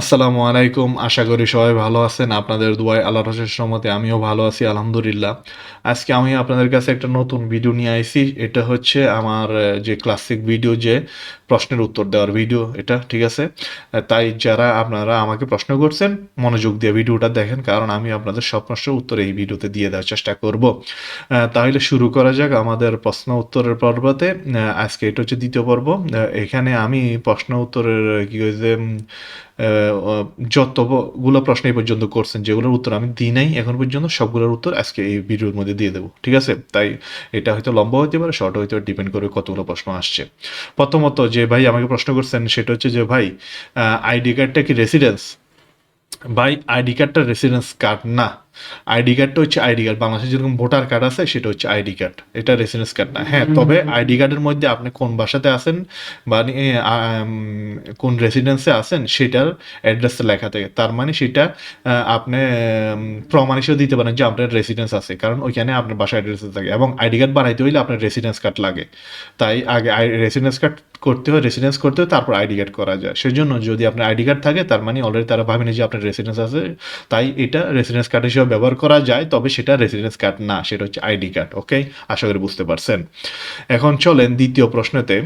আসসালামু আলাইকুম। আশা করি সবাই ভালো আছেন। আপনাদের দুয়ায় আল্লাহর রসের সম্মতে আমিও ভালো আছি, আলহামদুলিল্লাহ। আজকে আমি আপনাদের কাছে একটা নতুন ভিডিও নিয়ে আইছি। এটা হচ্ছে আমার যে ক্লাসিক ভিডিও যে প্রশ্নের উত্তর দেওয়ার ভিডিও এটা, ঠিক আছে? তাই যারা আপনারা আমাকে প্রশ্ন করছেন, মনোযোগ দিয়ে ভিডিওটা দেখেন, কারণ আমি আপনাদের সব প্রশ্নের উত্তর এই ভিডিওতে দিয়ে দেওয়ার চেষ্টা করব। তাহলে শুরু করা যাক আমাদের প্রশ্ন উত্তরের পর্বতে। আজকে এটা হচ্ছে দ্বিতীয় পর্ব। এখানে আমি প্রশ্ন উত্তরের, কি হয়েছে যতগুলো প্রশ্ন এই পর্যন্ত করছেন, যেগুলোর উত্তর আমি দিই নাই এখন পর্যন্ত, সবগুলোর উত্তর আজকে এই ভিডিওর মধ্যে দিয়ে দেবো। ঠিক আছে? তাই এটা হয়তো লম্বা হতে পারে, শর্ট হইতে পারে ডিপেন্ড করে কতগুলো প্রশ্ন আসছে। প্রথমত যে ভাই আমাকে প্রশ্ন করছেন, সেটা হচ্ছে যে ভাই আইডি কার্ডটা কি রেসিডেন্স ভাই, আইডি কার্ডটা রেসিডেন্স কার্ড না। আইডি কার্ডটা হচ্ছে আইডি কার্ড। বাংলাদেশে যেরকম ভোটার কার্ড আছে সেটা হচ্ছে আইডি কার্ড। এটা রেসিডেন্স কার্ড না। হ্যাঁ তবে আইডি কার্ডের মধ্যে আপনি কোন বাসাতে আছেন বা কোন রেসিডেন্সে আছেন সেটার অ্যাড্রেস লেখা থাকে। তার মানে সেটা আহ, আপনি প্রমাণ হিসেবে দিতে পারেন যে আপনার রেসিডেন্স আছে। কারণ ওইখানে আপনার বাসা অ্যাড্রেস থাকে। এবং আইডি কার্ড বানাইতে হইলে আপনার রেসিডেন্স কার্ড লাগে। তাই আগে রেসিডেন্স কার্ড করতে হয় রেসিডেন্স করতে হয়, তারপর আইডি কার্ড করা যায়। সেজন্য যদি আপনার আইডি কার্ড থাকে, তার মানে অলরেডি তারা ভাবেন যে আপনার রেসিডেন্স আছে, তাই এটা রেসিডেন্স কার্ড হিসেবে ব্যবহার করা যায়, তবে সেটা রেসিডেন্স কার্ড না, সেটা হচ্ছে আইডি কার্ড ওকে আশা করি বুঝতে পারছেন। এখন চলেন দ্বিতীয় প্রশ্নতে।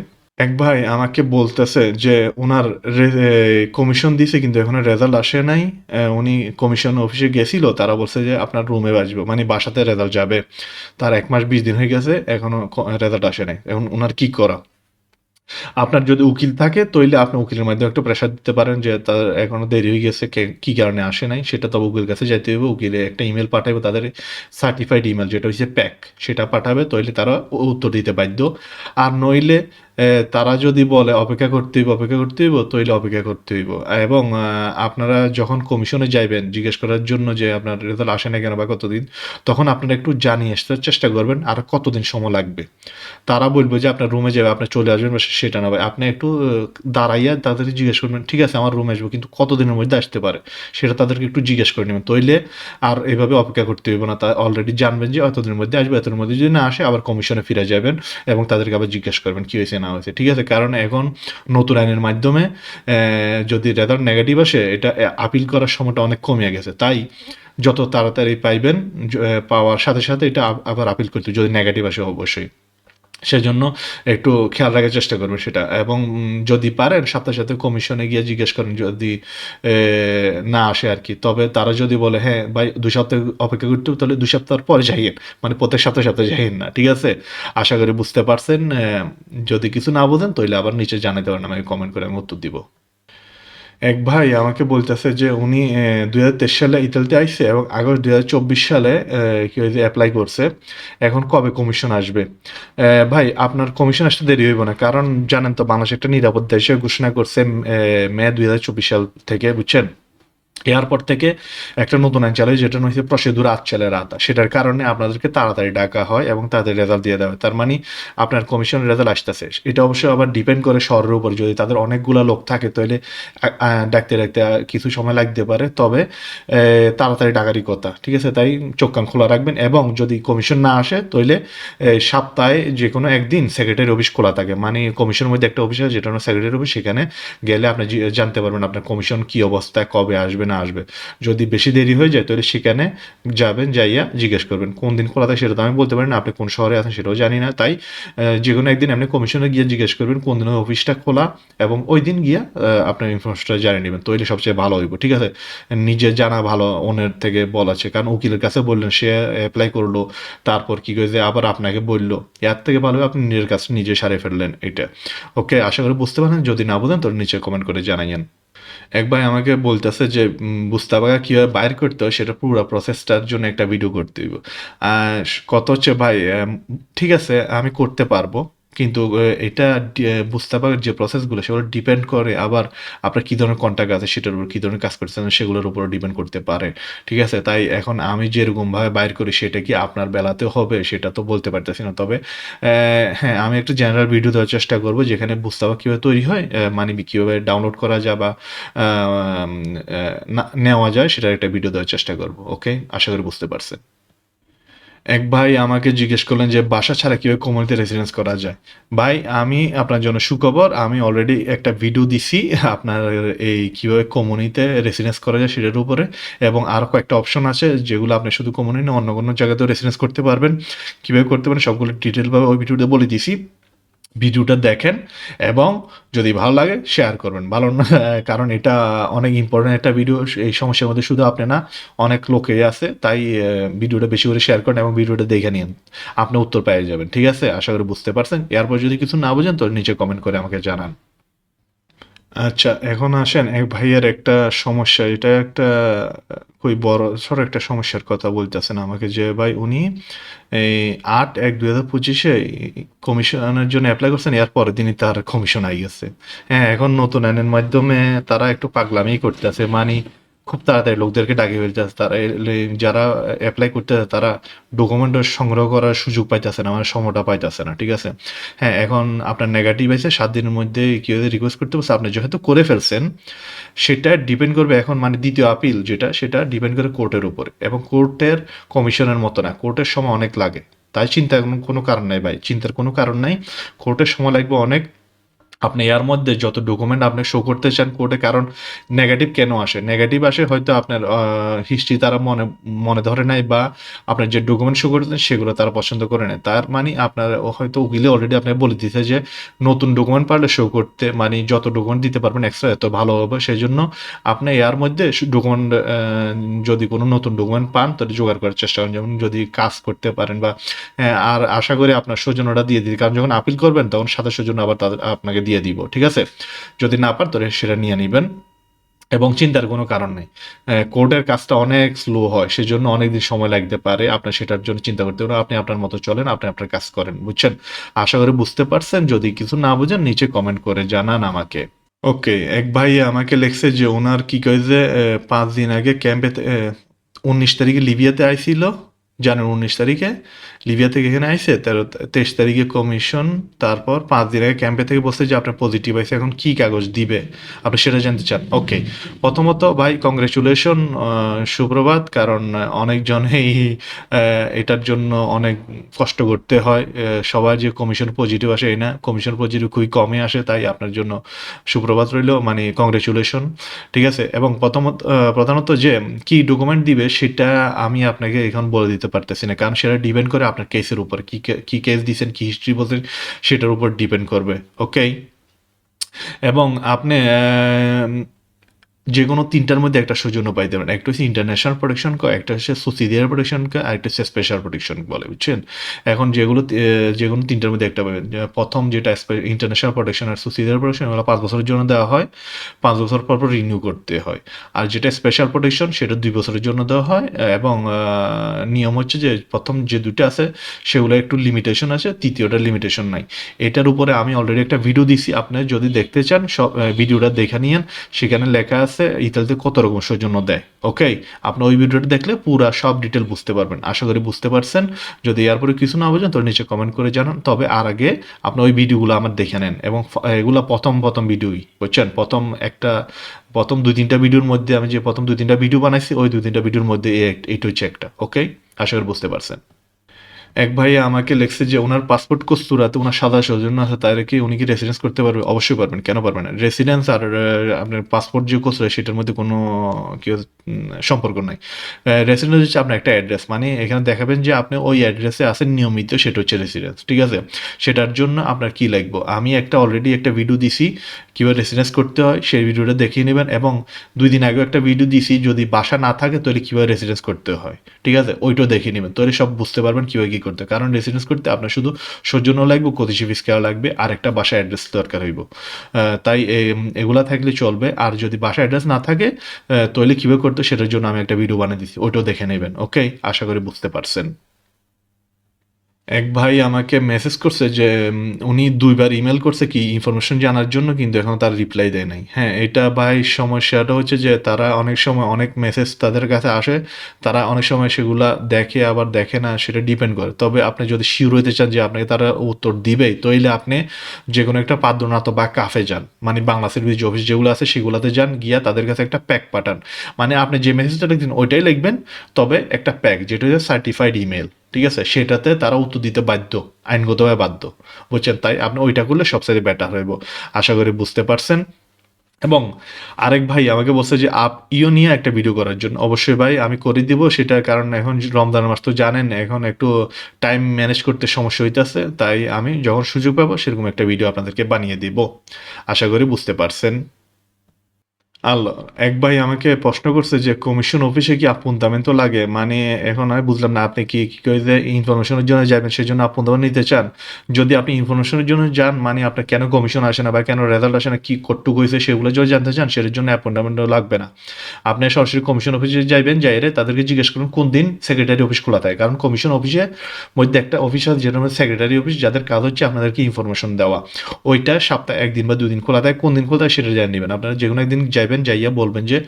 এক ভাই আমাকে বলতেছে যে ওনার কমিশন দিছে, কিন্তু এখনও রেজাল্ট আসে নাই। উনি কমিশন অফিসে গেছিল, তারা বলছে যে আপনার রুমে আসবে মানে বাসাতে রেজাল্ট যাবে। তার এক মাস, বিশ দিন হয়ে গেছে, এখনও রেজাল্ট আসে নাই। এখন ওনার কি করা? আপনার যদি উকিল থাকে তাহলে আপনি উকিলের মাধ্যমে একটু প্রেশার দিতে পারেন যে তার এখনও দেরি হয়ে গেছে, কে- কারণে আসে নাই, সেটা তবে উকিল কাছে যেতে হবে। উকিলে একটা ইমেল পাঠাবে তাদের সার্টিফাইড ইমেল যেটা হচ্ছে প্যাক সেটা পাঠাবে তাহলে তারা উত্তর দিতে বাধ্য। আর নইলে তারা যদি বলে অপেক্ষা করতে হইব, অপেক্ষা করতে হইব তাহলে অপেক্ষা করতে হইব। এবং আপনারা যখন কমিশনে যাইবেন, জিজ্ঞেস করার জন্য যে আপনার রেজাল্ট আসে না কেন বা কতদিন, তখন আপনারা একটু জানিয়ে আসতে চেষ্টা করবেন, আর কতদিন সময় লাগবে। তারা বলবে যে আপনার রুমে যাবে, আপনি চলে আসবেন সেটা ভাই, আপনি একটু দাঁড়াইয়া তাদেরকে জিজ্ঞেস করবেন, ঠিক আছে, আমার রুমে আসব, কিন্তু কতদিনের মধ্যে আসতে পারে? সেটা তাদেরকে একটু জিজ্ঞেস করে নেবেন। তৈলে আর এভাবে অপেক্ষা করতে হইব না। তা অলরেডি জানবেন যে এতদিনের মধ্যে আসবে, এতদিনের মধ্যে যদি না আসে, আবার কমিশনে ফিরে যাবেন এবং তাদেরকে আবার জিজ্ঞেস করবেন, কী হয়েছে, না হয়েছে? ঠিক আছে? কারণ এখন নতুন আইনের মাধ্যমে যদি রেজাল্ট নেগেটিভ আসে, এটা আপিল করার সময়টা অনেক কমে গেছে। তাই যত তাড়াতাড়ি পাইবেন পাওয়ার সাথে সাথে এটা আবার আপিল করতে যদি নেগেটিভ আসে, অবশ্যই। সেজন্য একটু খেয়াল রাখার চেষ্টা করবেন সেটা। এবং যদি পারেন সাথে সাথে কমিশনে গিয়ে জিজ্ঞেস করেন যদি না আসে আর কি তবে তারা যদি বলে হ্যাঁ ভাই, দুই সপ্তাহ অপেক্ষা করতে তাহলে দুই সপ্তাহ পরে যাইয়েন। মানে প্রত্যেক সপ্তাহে সপ্তাহে যাইয়েন না, ঠিক আছে? আশা করি বুঝতে পারছেন যদি কিছু না বোঝেন তাহলে আবার নিচে জানাতে পারেন আমি কমেন্ট করে আমি উত্তর দিব। এক ভাই আমাকে বলতেছে যে উনি দুই হাজার তেইশ সালে ইতালিতে আইসে এবং আগস্ট দুই হাজার চব্বিশ সালে কি হয়েছে অ্যাপ্লাই করছে। এখন কবে কমিশন আসবে? ভাই, আপনার কমিশন আসতে দেরি হইব না, কারণ জানেন তো বাংলাদেশ একটা নিরাপদ দেশে ঘোষণা করছে মে দুই হাজার চব্বিশ সাল থেকে, বুঝছেন? এয়ারপোর্ট থেকে একটা নতুন আইন চালু যেটা হচ্ছে প্রসিডিউর আচ্ছালের আতা সেটার কারণে আপনাদেরকে তাড়াতাড়ি ডাকা হয় এবং তাড়াতাড়ি রেজাল্ট দিয়ে দেওয়া হয়। তার মানে আপনার কমিশন রেজাল্ট আসতেছে। এটা অবশ্যই আবার ডিপেন্ড করে শহরের উপর। যদি তাদের অনেকগুলো লোক থাকে, তাহলে ডাকতে ডাকতে কিছু সময় লাগতে পারে। তবে তাড়াতাড়ি ডাকারই কথা, ঠিক আছে? তাই চোখ কান খোলা রাখবেন এবং যদি কমিশন না আসে, তাহলে সপ্তাহে যে কোনো একদিন সেক্রেটারি অফিস খোলা থাকে। মানে কমিশনের মধ্যে একটা অফিস আছে, যেটা হলো সেক্রেটারি অফিস সেখানে গেলে আপনি জানতে পারবেন আপনার কমিশন কি অবস্থায় কবে আসবে, না আসবে। যদি বেশি দেরি হয়ে যায়, তাহলে সেখানে যাবেন, যাইয়া জিজ্ঞেস করবেন, কোন দিন খোলা থাকে সেটা তো আমি বলতে পারি না, আপনি কোন শহরে আছেন সেটাও জানি না। তাই যে কোনো একদিন আপনি কমিশনে গিয়ে জিজ্ঞেস করবেন, কোন দিন অফিসটা খোলা এবং ওই দিন গিয়া আপনার ইনফরমেশনটা জানিয়ে নেবেন তাহলে সবচেয়ে ভালো হইব, ঠিক আছে? নিজে জানা ভালো, অন্যের থেকে বলা আছে, কারণ উকিলের কাছে বললেন, সে অ্যাপ্লাই করল, তারপর কি করেছে, আবার আপনাকে বলল, এর থেকে ভালো আপনি নিজের কাছে নিজে সারে ফেললেন, এটা। ওকে আশা করি বুঝতে পারেন যদি না বুঝেন, তাহলে নিচে কমেন্ট করে জানাইয়েন। এক ভাই আমাকে বলতেছে যে বুস্তাবাগা কীভাবে বাইর করতে হয়, সেটা পুরো প্রসেসটার জন্য একটা ভিডিও করতে হইব। আর কত হচ্ছে ভাই ঠিক আছে, আমি করতে পারব। কিন্তু এটা বুস্তাবাগের যে প্রসেসগুলো সেগুলো ডিপেন্ড করে আবার আপনার কী ধরনের কন্ট্যাক্ট আছে সেটার উপর, কী ধরনের কাজ করতেছেন, সেগুলোর উপর ডিপেন্ড করতে পারে। ঠিক আছে? তাই এখন আমি যেরকমভাবে বাইর করি, সেটা কি আপনার বেলাতেও হবে? সেটা তো বলতে পারতেছি না। তবে হ্যাঁ আমি একটা জেনারেল ভিডিও দেওয়ার চেষ্টা করব, যেখানে বুস্তাবা কীভাবে তৈরি হয় মানে কীভাবে ডাউনলোড করা যায় বা নেওয়া যায়, সেটার একটা ভিডিও দেওয়ার চেষ্টা করব ওকে আশা করি বুঝতে পারছেন। এক ভাই আমাকে জিজ্ঞেস করলেন যে, বাসা ছাড়া কীভাবে কমিউনিটি রেসিডেন্স করা যায়? ভাই, আমি আপনার জন্য সুখবর, আমি অলরেডি একটা ভিডিও দিছি, আপনার এই কীভাবে কমিউনিতে রেসিডেন্স করা যায় সেটার উপরে, এবং আরও কয়েকটা অপশন আছে যেগুলো আপনি শুধু কমিউনি অন্য কোনো জায়গাতেও রেসিডেন্স করতে পারবেন। কীভাবে করতে পারেন, সবগুলো ডিটেলভাবে ওই ভিডিওতে বলে দিছি। ভিডিওটা দেখেন এবং যদি ভালো লাগে শেয়ার করবেন। ভালো কারণ এটা অনেক ইম্পর্টেন্ট একটা ভিডিও এই সমস্যার মধ্যে শুধু আপনি না, অনেক লোকে আছে, তাই ভিডিওটা বেশি করে শেয়ার করেন এবং ভিডিওটা দেখে নিন। আপনি উত্তর পেয়ে যাবেন, ঠিক আছে? আশা করি বুঝতে পারছেন। এরপর যদি কিছু না বোঝেন, তো নিচে কমেন্ট করে আমাকে জানান। আচ্ছা এখন আসেন, এক ভাইয়ের একটা সমস্যা। এটা একটা খুবই বড় সড় একটা সমস্যার কথা বলতেছেন আমাকে যে, ভাই, উনি এই আট এক দুই হাজার পঁচিশে কমিশনের জন্য অ্যাপ্লাই করছেন, এর পরের দিনই তার কমিশন আই গেছে। হ্যাঁ এখন নতুন আইনের মাধ্যমে তারা একটু পাগলামি করতেছে। মানে খুব তাড়াতাড়ি লোকদেরকে ডাকিয়ে ফেলতেছে তারা যারা অ্যাপ্লাই করতেছে তারা ডকুমেন্ট সংগ্রহ করার সুযোগ পাইতেছে না মানে সময়টা পাইতেছে না, ঠিক আছে? হ্যাঁ এখন আপনার নেগেটিভ আছে, সাত দিনের মধ্যে কেউ রিকোয়েস্ট করতে পারছে আপনি যেহেতু করে ফেলছেন, সেটা ডিপেন্ড করবে এখন মানে দ্বিতীয় আপিল যেটা, সেটা ডিপেন্ড করে কোর্টের উপরে। এবং কোর্টের কমিশনের মতো না কোর্টের সময় অনেক লাগে। তাই চিন্তার কোনো কোনো কারণ নাই ভাই, চিন্তার কোনো কারণ নাই। কোর্টের সময় লাগবে অনেক আপনি এর মধ্যে যত ডকুমেন্ট আপনি শো করতে চান কোর্টে কারণ নেগেটিভ কেন আসে? নেগেটিভ আসে হয়তো আপনার হিস্ট্রি তারা মনে মনে ধরে নাই বা আপনার যে ডকুমেন্ট শো করতেন সেগুলো তারা পছন্দ করে নেয়। তার মানে আপনার হয়তো উকিলে অলরেডি আপনাকে বলে দিতে যে নতুন ডকুমেন্ট পারলে শো করতে মানে যত ডকুমেন্ট দিতে পারবেন এক্সট্রা এত ভালো হবে। সেই জন্য আপনি এর মধ্যে ডকুমেন্ট যদি কোনো নতুন ডকুমেন্ট পান তাহলে জোগাড় করার চেষ্টা করেন। যেমন যদি কাজ করতে পারেন বা হ্যাঁ, আর আশা করি আপনার সৌজন্যটা দিয়ে দিতে কারণ যখন আপিল করবেন তখন সাথে সৌজন্য আবার তাদের আপনাকে দিয়ে দিব, ঠিক আছে? যদি না পার, তাহলে সেটা নিয়ে নেবেন। এবং চিন্তার কোনো কারণ নেই। কোর্টের কাজটা অনেক স্লো হয়, সেজন্য অনেক দিন সময় লাগতে পারে। আপনার সেটার জন্য চিন্তা করতে পারেন আপনি আপনার মতো চলেন, আপনি আপনার কাজ করেন, বুঝছেন? আশা করি বুঝতে পারছেন। যদি কিছু না বুঝেন, নিচে কমেন্ট করে জানান আমাকে। ওকে, এক ভাই আমাকে লেখছে যে, ওনার কি কয় যে পাঁচ দিন আগে ক্যাম্পে উনিশ তারিখে লিবিয়াতে আইছিল। জানুয়ারি উনিশ তারিখে লিবিয়া থেকে এখানে আইসে, তেরো, তেইশ তারিখে কমিশন তারপর পাঁচ দিন আগে ক্যাম্পে থেকে বলছে যে আপনার পজিটিভ আইসে, এখন কি কাগজ দিবে? আপনি সেটা জানতে চান। ওকে প্রথমত ভাই কংগ্রেচুলেশন সুপ্রভাত, কারণ অনেকজনেই এটার জন্য অনেক কষ্ট করতে হয়। সবাই যে কমিশন পজিটিভ আসে, এই না কমিশন পজিটিভ খুবই কমে আসে, তাই আপনার জন্য সুপ্রভাত রইল। মানে কংগ্রেচুলেশন ঠিক আছে? এবং প্রথমত প্রধানত যে কি ডকুমেন্ট দিবে, সেটা আমি আপনাকে এখন বলে দিতে পারতেছি না। কারণ সেটা ডিপেন্ড করে আপনার কেসের উপর। কি কী কেস দিয়েছেন কী হিস্ট্রি বলছেন, সেটার উপর ডিপেন্ড করবে। ওকে এবং আপনি যে কোনো তিনটার মধ্যে একটা সৌজন্য পাইতে পারেন। একটা হচ্ছে ইন্টারন্যাশনাল প্রোটেকশন কয় একটা হচ্ছে সুসিডিয়ার প্রোটেকশন কয় আর একটা হচ্ছে স্পেশাল প্রোটেকশন বলে, বুঝছেন? এখন যেগুলো যে কোনো তিনটার মধ্যে একটা পাবেন। প্রথম যেটা ইন্টারন্যাশনাল প্রোটেকশন আর সুসিডিয়ার প্রোটেকশন এগুলো পাঁচ বছরের জন্য দেওয়া হয়। পাঁচ বছর পর পর রিনিউ করতে হয়। আর যেটা স্পেশাল প্রোটেকশন সেটা দুই বছরের জন্য দেওয়া হয়। এবং নিয়ম হচ্ছে যে প্রথম যে দুটো আছে সেগুলো একটু লিমিটেশন আছে তৃতীয়টার লিমিটেশন নাই। এটার উপরে আমি অলরেডি একটা ভিডিও দিছি। আপনি যদি দেখতে চান, সব ভিডিওটা দেখে নিয়েন। সেখানে লেখা আছে ইতালিতে কত রকম সৌজন্য দেয়? ওকে আপনি ওই ভিডিওটা দেখলে পুরা সব ডিটেল বুঝতে পারবেন। আশা করি বুঝতে পারছেন। যদি এরপরে কিছু না বোঝেন তো নিচে কমেন্ট করে জানান। তবে আর আগে আপনি ওই ভিডিওগুলো আমার দেখে নেন। এবং এগুলা প্রথম প্রথম ভিডিওই বুঝছেন? প্রথম একটা, প্রথম দুই, তিনটা ভিডিওর মধ্যে আমি যে প্রথম দুই, তিনটা ভিডিও বানাইছি, ওই দুই, তিনটা ভিডিওর মধ্যে এই এইটা হচ্ছে একটা। ওকে আশা করি বুঝতে পারছেন। এক ভাই আমাকে লেখছে যে ওনার পাসপোর্ট কস্তুরাতে ওনার সাদা সৌজন্য আছে তাই কি উনি কি রেসিডেন্স করতে পারবে? অবশ্যই পারবেন, কেন পারবেন না? রেসিডেন্স আর আপনার পাসপোর্ট যে কস্তুরা, সেটার মধ্যে কোনো কি সম্পর্ক নাই। রেসিডেন্স হচ্ছে আপনার একটা অ্যাড্রেস মানে এখানে দেখাবেন যে আপনি ওই অ্যাড্রেসে আসেন নিয়মিত, সেটা হচ্ছে রেসিডেন্স ঠিক আছে? সেটার জন্য আপনার কি লাগবে? আমি একটা অলরেডি একটা ভিডিও দিছি কীভাবে রেসিডেন্স করতে হয়, সেই ভিডিওটা দেখিয়ে নেবেন এবং দুই দিন আগেও একটা ভিডিও দিছি, যদি বাসা না থাকে তাহলে কীভাবে রেসিডেন্স করতে হয়, ঠিক আছে? ওইটাও দেখিয়ে নেবেন, তাহলে সব বুঝতে পারবেন কীভাবে কী করতে কারণ রেসিডেন্স করতে আপনার শুধু সৌজন্য লাগবে কতিশি ফিসকেও লাগবে, আর একটা বাসা অ্যাড্রেস দরকার হইব। তাই এগুলা থাকলে চলবে, আর যদি বাসা অ্যাড্রেস না থাকে তাহলে কীভাবে করতে সেটার জন্য আমি একটা ভিডিও বানিয়ে দিচ্ছি ওইটাও দেখে নেবেন ওকে আশা করি বুঝতে পারছেন। এক ভাই আমাকে মেসেজ করছে যে উনি দুইবার ইমেল করছে কি ইনফরমেশন জানার জন্য, কিন্তু এখন তার রিপ্লাই দেয় নাই। হ্যাঁ এটা ভাই সমস্যাটা হচ্ছে যে, তারা অনেক সময় অনেক মেসেজ তাদের কাছে আসে, তারা অনেক সময় সেগুলা দেখে আবার দেখে না, সেটা ডিপেন্ড করে। তবে আপনি যদি শিওর হইতে চান যে আপনাকে তারা উত্তর দিবেই, তাইলে আপনি যে কোনো একটা পাদ্রনাথ বা কাফে যান। মানে বাংলা সার্ভিস অফিস যেগুলো আছে, সেগুলোতে যান, গিয়া তাদের কাছে একটা প্যাক পাঠান। মানে আপনি যে মেসেজটা লিখছেন, ওইটাই লিখবেন, তবে একটা প্যাক যেটা হচ্ছে সার্টিফাইড ইমেল ঠিক আছে? সেটাতে তারা উত্তর দিতে বাধ্য আইনগতভাবে বাধ্য। বুঝছেন? তাই আপনি ওইটা করলে সবচেয়ে বেটার হইব। আশা করি বুঝতে পারছেন। এবং আরেক ভাই আমাকে বলছে যে, আপ ইও নিয়ে একটা ভিডিও করার জন্য। অবশ্যই ভাই, আমি করে দিব। সেটার কারণ এখন রমজান মাস তো জানেন, এখন একটু টাইম ম্যানেজ করতে সমস্যা হইতেছে। তাই আমি যখন সুযোগ পাবো, সেরকম একটা ভিডিও আপনাদেরকে বানিয়ে দিব। আশা করি বুঝতে পারছেন। আল্লাহ এক ভাই আমাকে প্রশ্ন করছে যে, কমিশন অফিসে কি আপন দামেন তো লাগে? মানে এখন আমি বুঝলাম না, আপনি কি কি করে ইনফরমেশনের জন্য যাবেন সেই জন্য আপন দামেন নিতে চান? যদি আপনি ইনফরমেশনের জন্য যান মানে আপনার কেন কমিশন আসে না বা কেন রেজাল্ট আসে না, কি কটুক হয়েছে সেগুলো যদি জানতে চান, সেটার জন্য অ্যাপয়েন্টমেন্টও লাগবে না। আপনি সরাসরি কমিশন অফিসে যাইবেন যাইরে তাদেরকে জিজ্ঞেস করুন, কোন দিন সেক্রেটারি অফিস খোলা থাকে? কারণ কমিশন অফিসে মধ্যে একটা অফিস আছে, যেটা সেক্রেটারি অফিস যাদের কাজ হচ্ছে আপনাদেরকে ইনফরমেশন দেওয়া। ওইটা সপ্তাহে একদিন বা দুদিন খোলা থাকে। কোন দিন খোলা থাকে, সেটা জানিয়ে নেবেন। আপনারা যে কোনো একদিন যাইবেন যাইয়া বলবেন যে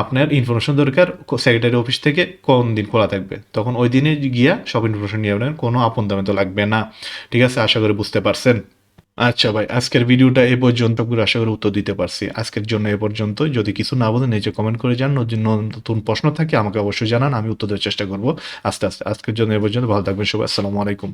আপনার ইনফরমেশন দরকার সেক্রেটারি অফিস থেকে কোন দিন খোলা থাকবে। তখন ওই দিনে গিয়া সব ইনফরমেশন নিয়ে নেবেন, কোনো আপন দামে তো লাগবে না। ঠিক আছে? আশা করি বুঝতে পারছেন। আচ্ছা ভাই, আজকের ভিডিওটা এ পর্যন্ত পুরো আশা করি উত্তর দিতে পারছি। আজকের জন্য এ পর্যন্ত যদি কিছু না বলেন নিজে কমেন্ট করে যান নতুন প্রশ্ন থাকে, আমাকে অবশ্যই জানান, আমি উত্তর দেওয়ার চেষ্টা করব। আস্তে আস্তে, আজকের জন্য এ পর্যন্ত। ভালো থাকবেন, সবাই। আসসালামু আলাইকুম।